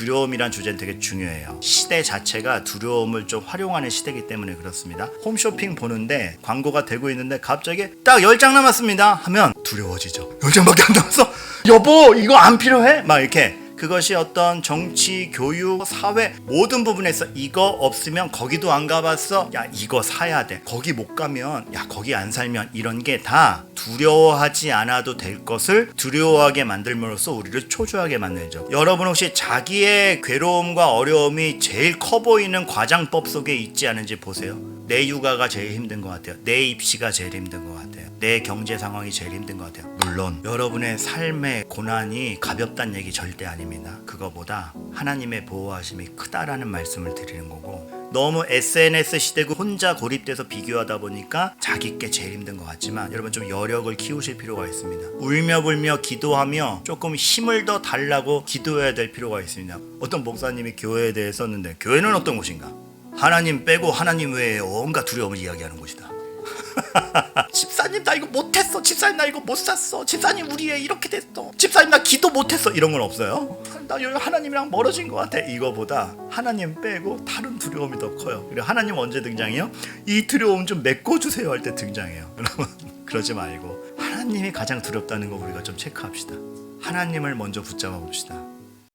두려움이란 주제는 되게 중요해요. 시대 자체가 두려움을 좀 활용하는 시대이기 때문에 그렇습니다. 홈쇼핑 보는데 광고가 되고 있는데 갑자기 딱 10장 남았습니다 하면 두려워지죠. 10장밖에 안 남았어? 여보 이거 안 필요해? 막 이렇게 그것이 어떤 정치, 교육, 사회 모든 부분에서 이거 없으면 거기도 안 가봤어. 야 이거 사야 돼. 거기 못 가면 야 거기 안 살면 이런 게 다 두려워하지 않아도 될 것을 두려워하게 만들므로써 우리를 초조하게 만들죠. 여러분 혹시 자기의 괴로움과 어려움이 제일 커 보이는 과장법 속에 있지 않은지 보세요. 내 육아가 제일 힘든 것 같아요. 내 입시가 제일 힘든 것 같아요. 내 경제 상황이 제일 힘든 것 같아요. 물론 여러분의 삶의 고난이 가볍다는 얘기 절대 아닙니다. 그거보다 하나님의 보호하심이 크다라는 말씀을 드리는 거고 너무 SNS 시대고 혼자 고립돼서 비교하다 보니까 자기 게 제일 힘든 것 같지만 여러분 좀 여력을 키우실 필요가 있습니다. 울며 불며 기도하며 조금 힘을 더 달라고 기도해야 될 필요가 있습니다. 어떤 목사님이 교회에 대해 썼는데 교회는 어떤 곳인가? 하나님 빼고 하나님 외에 온갖 두려움을 이야기하는 곳이다. 집사님 나 이거 못했어. 집사님 나 이거 못 샀어. 집사님 우리 애 이렇게 됐어. 집사님 나 기도 못했어. 이런 건 없어요? 나 여기 하나님이랑 멀어진 것 같아. 이거보다 하나님 빼고 다른 두려움이 더 커요. 그리고 하나님 언제 등장해요? 이 두려움 좀 메꿔주세요 할 때 등장해요. 여러분 그러지 말고 하나님이 가장 두렵다는 거 우리가 좀 체크합시다. 하나님을 먼저 붙잡아 봅시다